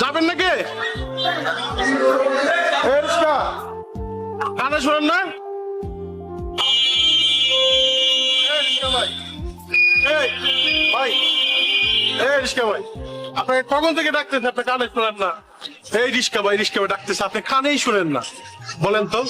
যাবেন নাকি? কানে শোনেন না? ভাই এই রিস্কা ভাই আপনাকে কখন থেকে ডাকতেছেন? আপনি কানে শোনেন না। এই রিস্কা ভাই রিস্কা ভাই ডাকতেছে, আপনি কানেই শুনেন না। বলেন তো।